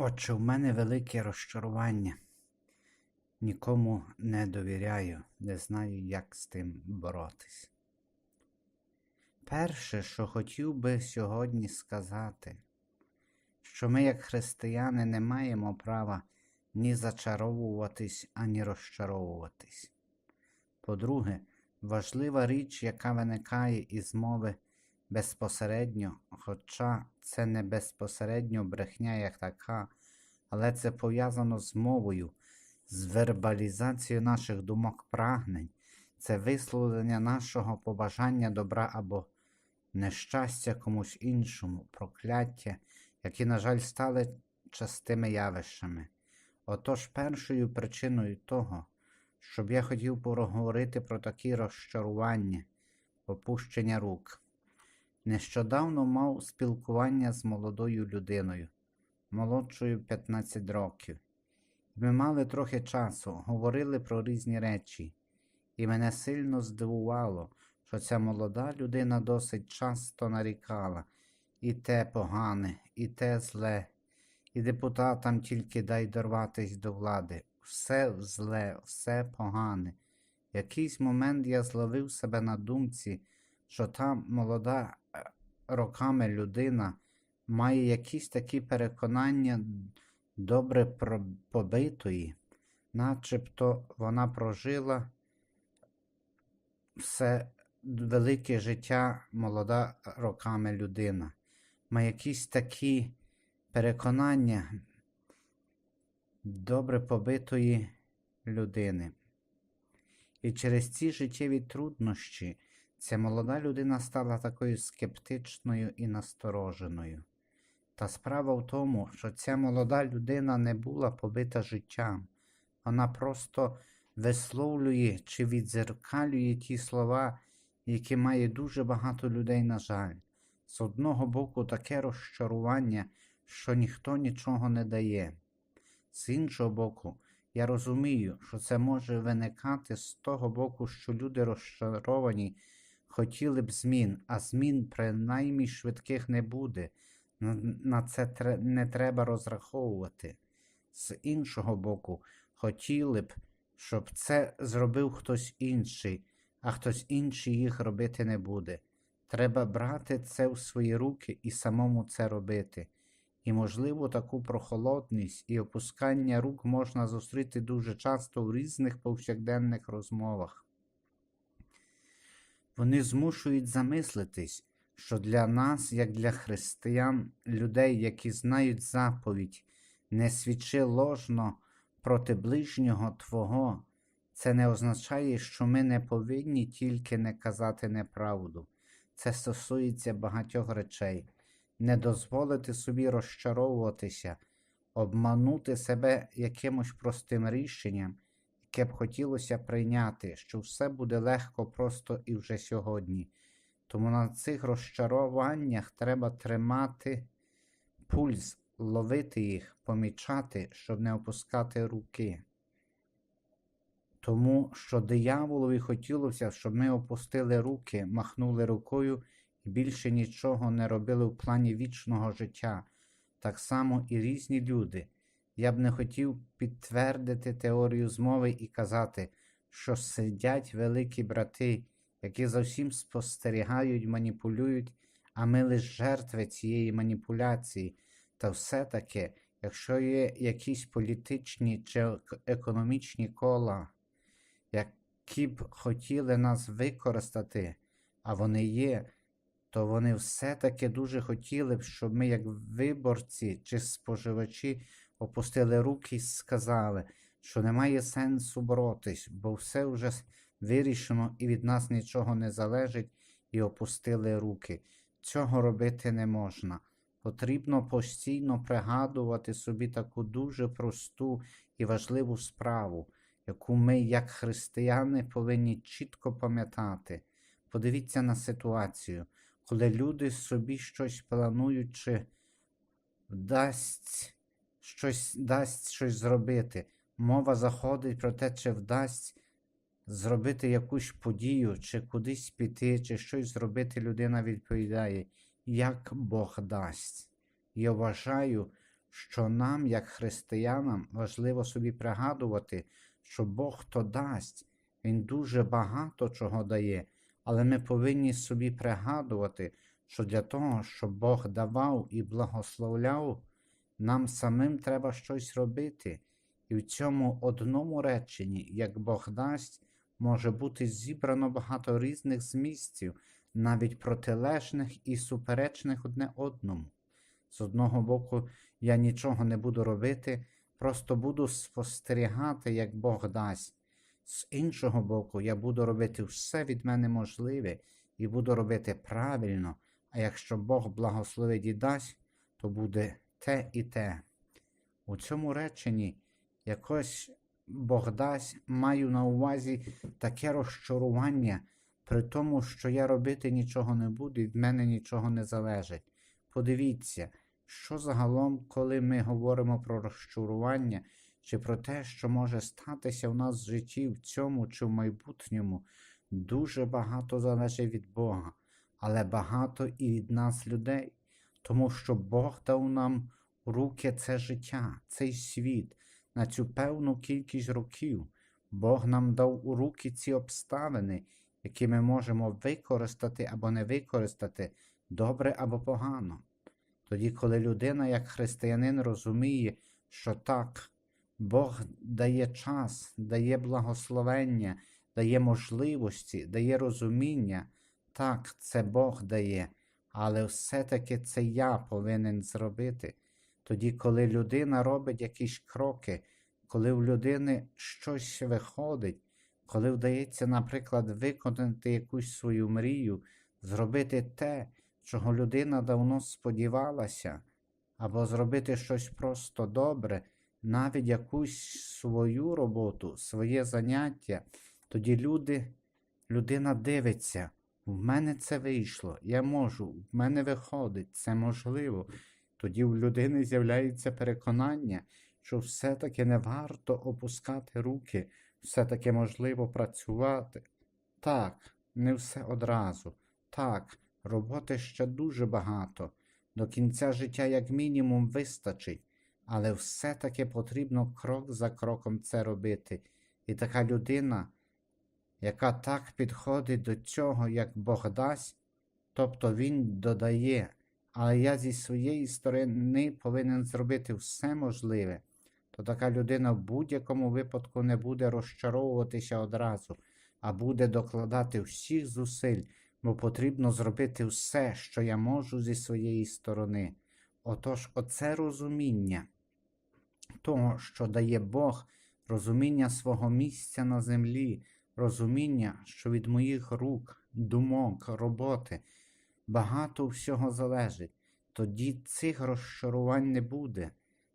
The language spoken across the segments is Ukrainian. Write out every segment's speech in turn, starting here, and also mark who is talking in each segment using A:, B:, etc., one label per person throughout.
A: Отче, в мене велике розчарування. Нікому не довіряю, не знаю, як з тим боротись. Перше, що хотів би сьогодні сказати, що ми, як християни, не маємо права ні зачаровуватись, ані розчаровуватись. По-друге, важлива річ, яка виникає із мови безпосередньо, хоча це не безпосередньо брехня як така, але це пов'язано з мовою, з вербалізацією наших думок прагнень, це висловлення нашого побажання добра або нещастя комусь іншому, прокляття, які, на жаль, стали частими явищами. Отож, першою причиною того, щоб я хотів поговорити про такі розчарування, опущення рук. Нещодавно мав спілкування з молодою людиною, молодшою 15 років. Ми мали трохи часу, говорили про різні речі, і мене сильно здивувало, що ця молода людина досить часто нарікала і те погане, і те зле, і депутатам тільки дай дорватись до влади. Все зле, все погане. Якийсь момент я зловив себе на думці, що та молода е, роками людина має якісь такі переконання добре побитої, начебто вона прожила все велике життя молода роками людина. Має якісь такі переконання добре побитої людини. І через ці життєві труднощі ця молода людина стала такою скептичною і настороженою. Та справа в тому, що ця молода людина не була побита життям, вона просто висловлює чи відзеркалює ті слова, які має дуже багато людей, на жаль. З одного боку, таке розчарування, що ніхто нічого не дає. З іншого боку, я розумію, що це може виникати з того боку, що люди розчаровані хотіли б змін, а змін принаймні швидких не буде. На, це не треба розраховувати. З іншого боку, хотіли б, щоб це зробив хтось інший, а хтось інший їх робити не буде. Треба брати це в свої руки і самому це робити. І, можливо, таку прохолодність і опускання рук можна зустріти дуже часто в різних повсякденних розмовах. Вони змушують замислитись, що для нас, як для християн, людей, які знають заповідь, не свідчи ложно проти ближнього Твого, це не означає, що ми не повинні тільки не казати неправду. Це стосується багатьох речей. Не дозволити собі розчаровуватися, обманути себе якимось простим рішенням, яке б хотілося прийняти, що все буде легко просто і вже сьогодні. Тому на цих розчаруваннях треба тримати пульс, ловити їх, помічати, щоб не опускати руки. Тому що дияволові хотілося, щоб ми опустили руки, махнули рукою і більше нічого не робили в плані вічного життя. Так само і різні люди. Я б не хотів підтвердити теорію змови і казати, що сидять великі брати, які за всім спостерігають, маніпулюють, а ми лише жертви цієї маніпуляції. Та все-таки, якщо є якісь політичні чи ек- економічні кола, які б хотіли нас використати, а вони є, то вони все-таки дуже хотіли б, щоб ми, як виборці чи споживачі, опустили руки і сказали, що немає сенсу боротись, бо все вже вирішено і від нас нічого не залежить, і опустили руки. Цього робити не можна. Потрібно постійно пригадувати собі таку дуже просту і важливу справу, яку ми, як християни, повинні чітко пам'ятати. Подивіться на ситуацію, коли люди собі щось планують чи вдасть щось, дасть щось зробити. Мова заходить про те, чи вдасть зробити якусь подію, чи кудись піти, чи щось зробити, людина відповідає, як Бог дасть. Я вважаю, що нам, як християнам, важливо собі пригадувати, що Бог то дасть, Він дуже багато чого дає, але ми повинні собі пригадувати, що для того, щоб Бог давав і благословляв, нам самим треба щось робити. І в цьому одному реченні, як Бог дасть, може бути зібрано багато різних змістів, навіть протилежних і суперечних одне одному. З одного боку, я нічого не буду робити, просто буду спостерігати, як Бог дасть. З іншого боку, я буду робити все від мене можливе і буду робити правильно, а якщо Бог благословить і дасть, то буде те і те. У цьому реченні якось Бог дасть, маю на увазі таке розчарування при тому, що я робити нічого не буду, і від мене нічого не залежить. Подивіться, що загалом, коли ми говоримо про розчарування, чи про те, що може статися в нас в житті в цьому чи в майбутньому, дуже багато залежить від Бога, але багато і від нас, людей, тому що Бог дав нам у руки це життя, цей світ на цю певну кількість років. Бог нам дав у руки ці обставини, які ми можемо використати або не використати добре або погано. Тоді, коли людина, як християнин, розуміє, що так, Бог дає час, дає благословення, дає можливості, дає розуміння, так, це Бог дає, але все-таки це я повинен зробити. Тоді, коли людина робить якісь кроки, коли в людини щось виходить, коли вдається, наприклад, виконати якусь свою мрію, зробити те, чого людина давно сподівалася, або зробити щось просто добре, навіть якусь свою роботу, своє заняття, тоді люди, людина дивиться, в мене це вийшло, я можу, в мене виходить, це можливо. Тоді в людини з'являється переконання, що все-таки не варто опускати руки, все-таки можливо працювати. Так, не все одразу. Так, роботи ще дуже багато. До кінця життя, як мінімум, вистачить, але все-таки потрібно крок за кроком це робити. І така людина, яка так підходить до цього, як Бог дасть, тобто Він додає, але я зі своєї сторони повинен зробити все можливе, то така людина в будь-якому випадку не буде розчаровуватися одразу, а буде докладати всіх зусиль, бо потрібно зробити все, що я можу зі своєї сторони. Отож, оце розуміння того, що дає Бог, розуміння свого місця на землі, розуміння, що від моїх рук, думок, роботи багато всього залежить, тоді цих розчарувань не буде.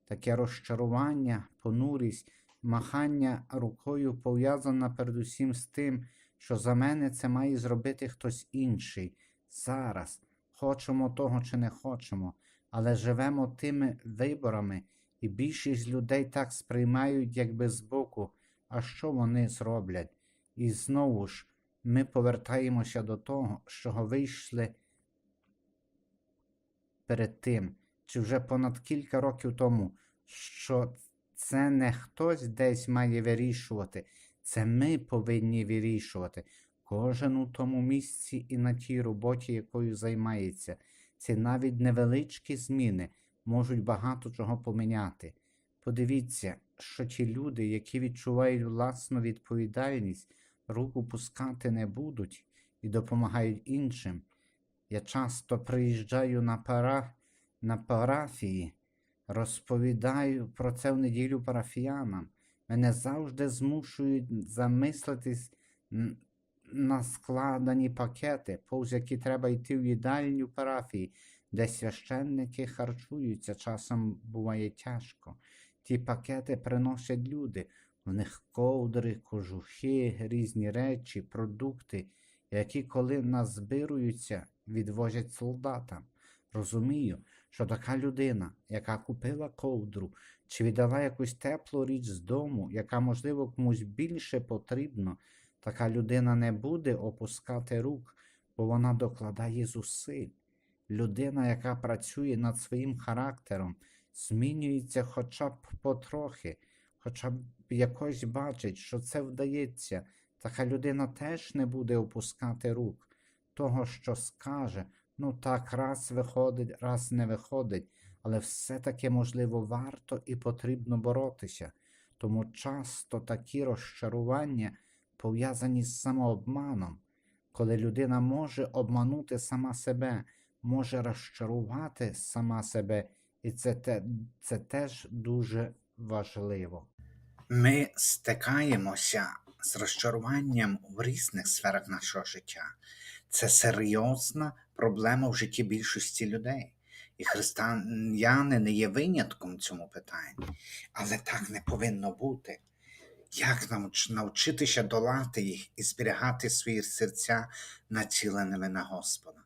A: Таке розчарування, понурість, махання рукою пов'язане передусім з тим, що за мене це має зробити хтось інший. Зараз хочемо того чи не хочемо, але живемо тими виборами, і більшість людей так сприймають, якби збоку, а що вони зроблять. І знову ж ми повертаємося до того, з чого вийшли перед тим, чи вже понад кілька років тому, що це не хтось десь має вирішувати, це ми повинні вирішувати. Кожен у тому місці і на тій роботі, якою займається. Ці навіть невеличкі зміни можуть багато чого поміняти. Подивіться, що ті люди, які відчувають власну відповідальність, руку пускати не будуть і допомагають іншим. Я часто приїжджаю на, пара... на парафії, розповідаю про це в неділю парафіянам. Мене завжди змушують замислитись на складені пакети, повз які треба йти в їдальню парафії, де священники харчуються, часом буває тяжко. Ті пакети приносять люди, в них ковдри, кожухи, різні речі, продукти, які, коли назбируються, відвозять солдатам. Розумію, що така людина, яка купила ковдру чи віддала якусь теплу річ з дому, яка, можливо, комусь більше потрібно, така людина не буде опускати рук, бо вона докладає зусиль. Людина, яка працює над своїм характером, змінюється хоча б потрохи, хоча б якось бачить, що це вдається, така людина теж не буде опускати рук. Того, що скаже, ну так, раз виходить, раз не виходить, але все-таки, можливо, варто і потрібно боротися. Тому часто такі розчарування пов'язані з самообманом, коли людина може обманути сама себе, може розчарувати сама себе, і це, те, це теж дуже важливо.
B: Ми стикаємося з розчаруванням в різних сферах нашого життя. Це серйозна проблема в житті більшості людей. І християни не є винятком цьому питанні, але так не повинно бути. Як навч- навчитися долати їх і зберігати свої серця націленими на Господа,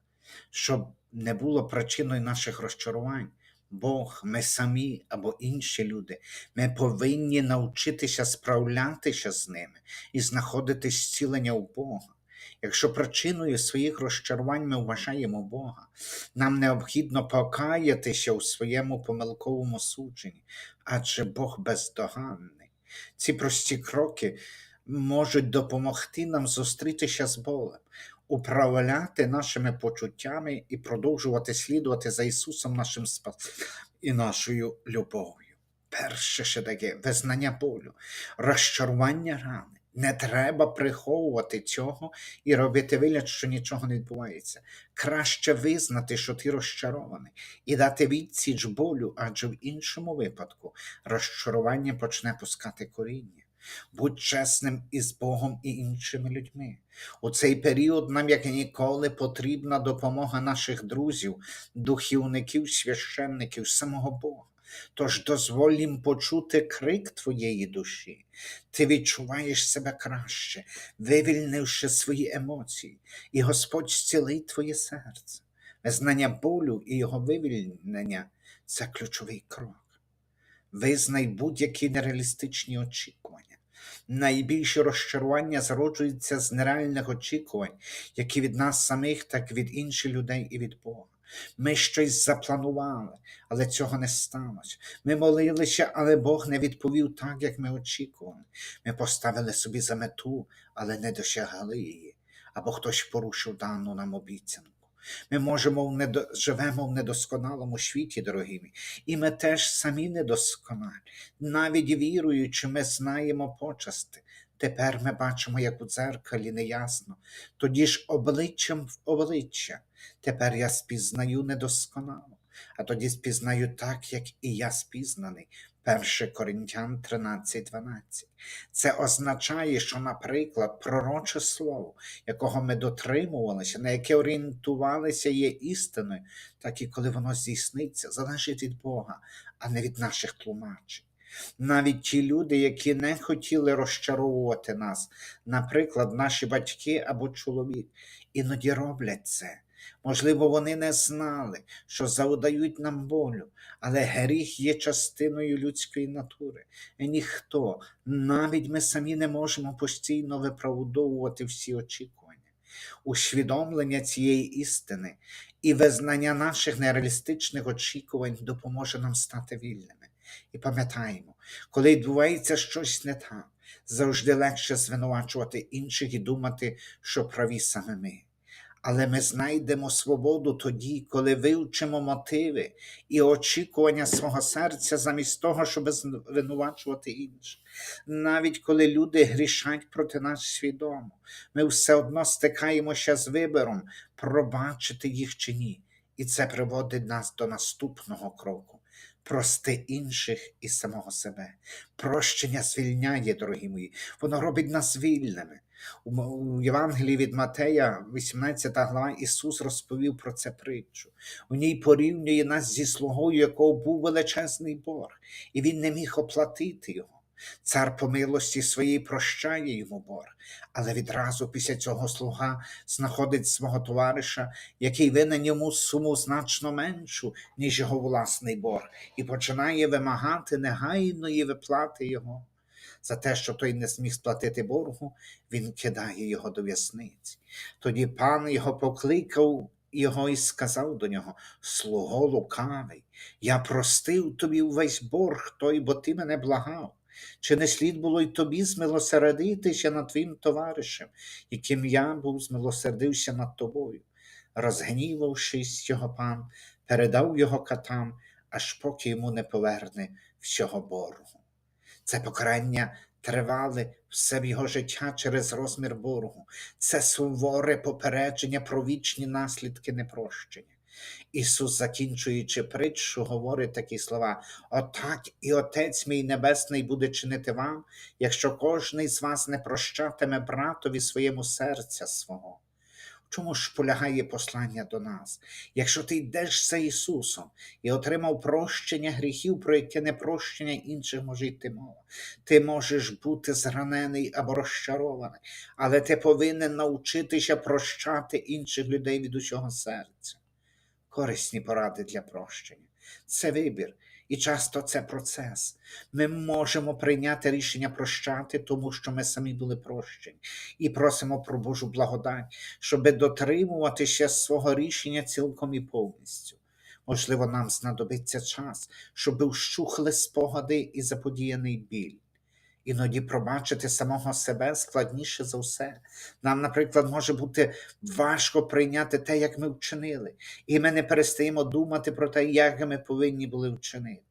B: щоб не було причиною наших розчарувань. Бог, ми самі або інші люди, ми повинні навчитися справлятися з ними і знаходити зцілення у Бога. Якщо причиною своїх розчарувань ми вважаємо Бога, нам необхідно покаятися у своєму помилковому судженні, адже Бог бездоганний. Ці прості кроки можуть допомогти нам зустрітися з Богом, управляти нашими почуттями і продовжувати слідувати за Ісусом нашим Спасом і нашою любов'ю. Перше ще таке визнання болю, розчарування рани. Не треба приховувати цього і робити вигляд, що нічого не відбувається. Краще визнати, що ти розчарований, і дати відсіч болю, адже в іншому випадку розчарування почне пускати коріння. Будь чесним із Богом і іншими людьми. У цей період нам, як ніколи, потрібна допомога наших друзів, духівників, священників, самого Бога. Тож дозволь їм почути крик твоєї душі. Ти відчуваєш себе краще, вивільнивши свої емоції, і Господь зцілить твоє серце. Визнання болю і його вивільнення це ключовий крок. Визнай будь-які нереалістичні очікування. Найбільші розчарування зароджуються з нереальних очікувань, як від нас самих, так і від інших людей і від Бога. Ми щось запланували, але цього не сталося. Ми молилися, але Бог не відповів так, як ми очікували. Ми поставили собі за мету, але не досягли її, або хтось порушив дану нам обіцянку. Ми можемо в недо... живемо в недосконалому світі, дорогі мій, і ми теж самі недосконалі. Навіть віруючи, ми знаємо почасти. Тепер ми бачимо, як у дзеркалі неясно, тоді ж обличчям в обличчя. Тепер я спізнаю недосконало, а тоді спізнаю так, як і я спізнаний. 1 Коринтян 13:12. Це означає, що, наприклад, пророче слово, якого ми дотримувалися, на яке орієнтувалися, є істиною, так і коли воно здійсниться, залежить від Бога, а не від наших тлумачень. Навіть ті люди, які не хотіли розчаровувати нас, наприклад, наші батьки або чоловік, іноді роблять це. Можливо, вони не знали, що завдають нам болю, але гріх є частиною людської натури. І ніхто, навіть ми самі не можемо постійно виправдовувати всі очікування. Усвідомлення цієї істини і визнання наших нереалістичних очікувань допоможе нам стати вільними. І пам'ятаємо, коли відбувається щось не так, завжди легше звинувачувати інших і думати, що праві саме ми. Але ми знайдемо свободу тоді, коли вивчимо мотиви і очікування свого серця замість того, щоб звинувачувати інших. Навіть коли люди грішать проти нас свідомо, ми все одно стикаємося з вибором, пробачити їх чи ні. І це приводить нас до наступного кроку. Прости інших і самого себе. Прощення звільняє, дорогі мої, воно робить нас вільними. У Євангелії від Матея, 18 глава, Ісус розповів про це притчу. У ній порівнює нас зі слугою, якого був величезний борг, і він не міг оплатити його. Цар по милості своїй прощає йому борг, але відразу після цього слуга знаходить свого товариша, який винен йому суму значно меншу, ніж його власний борг, і починає вимагати негайної виплати його. За те, що той не зміг сплатити боргу, він кидає його до в'язниці. Тоді пан його покликав його і сказав до нього: Слуго лукавий, я простив тобі увесь борг той, бо ти мене благав. Чи не слід було й тобі змилосердитися над твоїм товаришем, яким я був змилосердився над тобою? Розгнівавшись, його пан передав його катам, аж поки йому не поверне всього боргу. Це покарання тривали все в його життя через розмір боргу. Це суворе попередження про вічні наслідки непрощення. Ісус, закінчуючи притчу, говорить такі слова: Отак і Отець мій Небесний буде чинити вам, якщо кожний з вас не прощатиме братові своєму серця свого. Чому ж полягає послання до нас? Якщо ти йдеш за Ісусом і отримав прощення гріхів, про яке непрощення інших може йти мова, ти можеш бути зранений або розчарований, але ти повинен навчитися прощати інших людей від усього серця. Корисні поради для прощення. Це вибір, і часто це процес. Ми можемо прийняти рішення прощати, тому що ми самі були прощені, і просимо про Божу благодать, щоби дотримуватися свого рішення цілком і повністю. Можливо, нам знадобиться час, щоб вщухли спогади і заподіяний біль. Іноді пробачити самого себе складніше за все. Нам, наприклад, може бути важко прийняти те, як ми вчинили, і ми не перестаємо думати про те, як ми повинні були вчинити.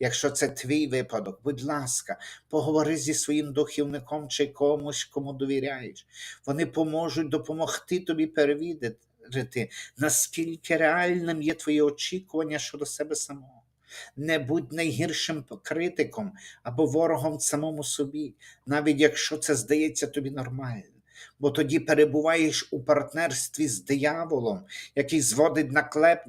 B: Якщо це твій випадок, будь ласка, поговори зі своїм духівником чи комусь, кому довіряєш. Вони поможуть допомогти тобі перевірити, наскільки реальним є твоє очікування щодо себе самого. Не будь найгіршим критиком або ворогом самому собі, навіть якщо це здається тобі нормальним. Бо тоді перебуваєш у партнерстві з дияволом, який зводить наклеп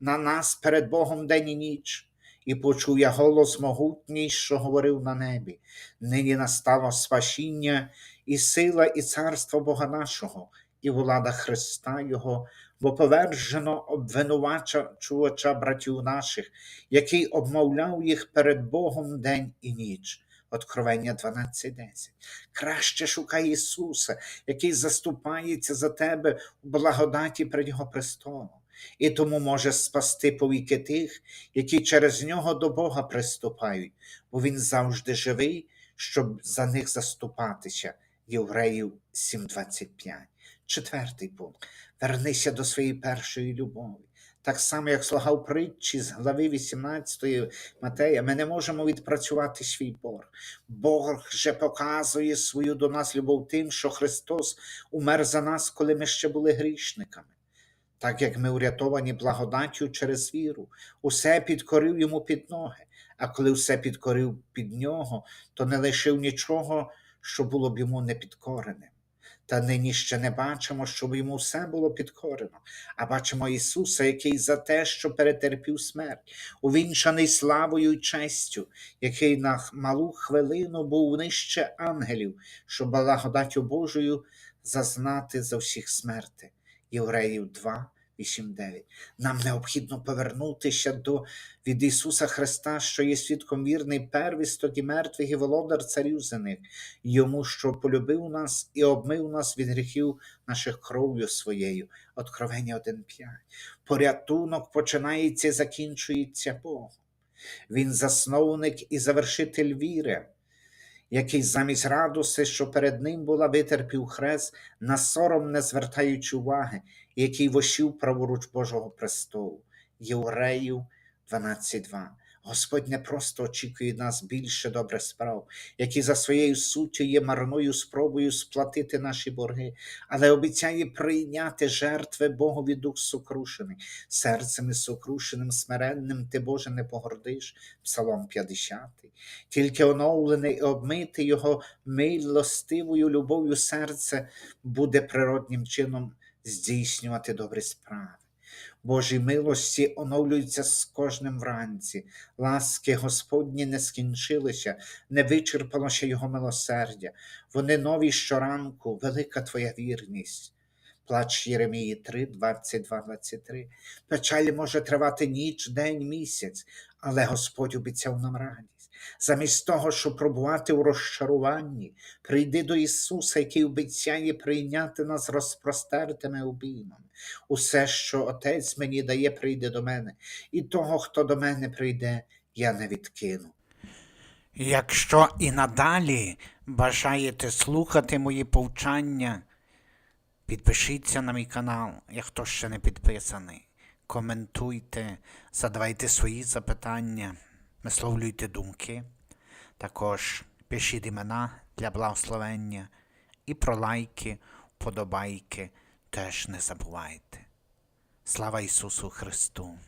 B: на нас перед Богом день і ніч. І почув я голос могутній, що говорив на небі. Нині настало спасіння, і сила, і царство Бога нашого, і влада Христа Його, бо повержено обвинувачувача братів наших, який обмовляв їх перед Богом день і ніч. Откровення 12.10. Краще шукай Ісуса, який заступається за тебе у благодаті перед Його престолом, і тому може спасти повіки тих, які через нього до Бога приступають, бо Він завжди живий, щоб за них заступатися. Євреїв 7.25. Четвертий пункт. Вернися до своєї першої любові. Так само, як слуга в притчі з глави 18 Матея, ми не можемо відпрацювати свій борг. Бог же показує свою до нас любов тим, що Христос умер за нас, коли ми ще були грішниками. Так як ми урятовані благодаттю через віру, усе підкорив йому під ноги, а коли все підкорив під нього, то не лишив нічого, що було б йому не підкореним. Та нині ще не бачимо, щоб йому все було підкорено, а бачимо Ісуса, який за те, що перетерпів смерть, увінчаний славою й честю, який на малу хвилину був нижче ангелів, щоб благодаттю Божою зазнати за всіх смерти. Євреїв 2, 8, 9. Нам необхідно повернутися до від Ісуса Христа, що є свідком вірний, первісток і мертвих і володар царів за них, йому, що полюбив нас і обмив нас від гріхів наших кров'ю своєю. Откровення 1.5. Порятунок починається і закінчується Богом. Він засновник і завершитель віри, який замість радости, що перед ним була, витерпів хрест, на сором не звертаючи уваги, який вошів праворуч Божого престолу. Євреїв 12.2. Господь не просто очікує нас більше добрих справ, які за своєю суттю є марною спробою сплатити наші борги, але обіцяє прийняти жертви Богові дух сокрушений, серцем сокрушеним, смиренним ти, Боже, не погордиш. Псалом 50. Тільки оновлений і обмитий його милостивою любов'ю серце буде природнім чином здійснювати добрі справи. Божі милості оновлюються з кожним вранці, ласки Господні не скінчилися, не вичерпалося Його милосердя. Вони нові щоранку, велика Твоя вірність. Плач Єремії 3, 22, 23. Печаль може тривати ніч, день, місяць, але Господь обіцяв нам радість. Замість того, щоб пробувати у розчаруванні, прийди до Ісуса, який обіцяє прийняти нас розпростертими обіймами. Усе, що Отець мені дає, прийде до мене, і того, хто до мене прийде, я не відкину.
A: Якщо і надалі бажаєте слухати мої повчання, підпишіться на мій канал, як хто ще не підписаний. Коментуйте, задавайте свої запитання, висловлюйте думки. Також пишіть імена для благословення і про лайки, вподобайки теж не забувайте. Слава Ісусу Христу!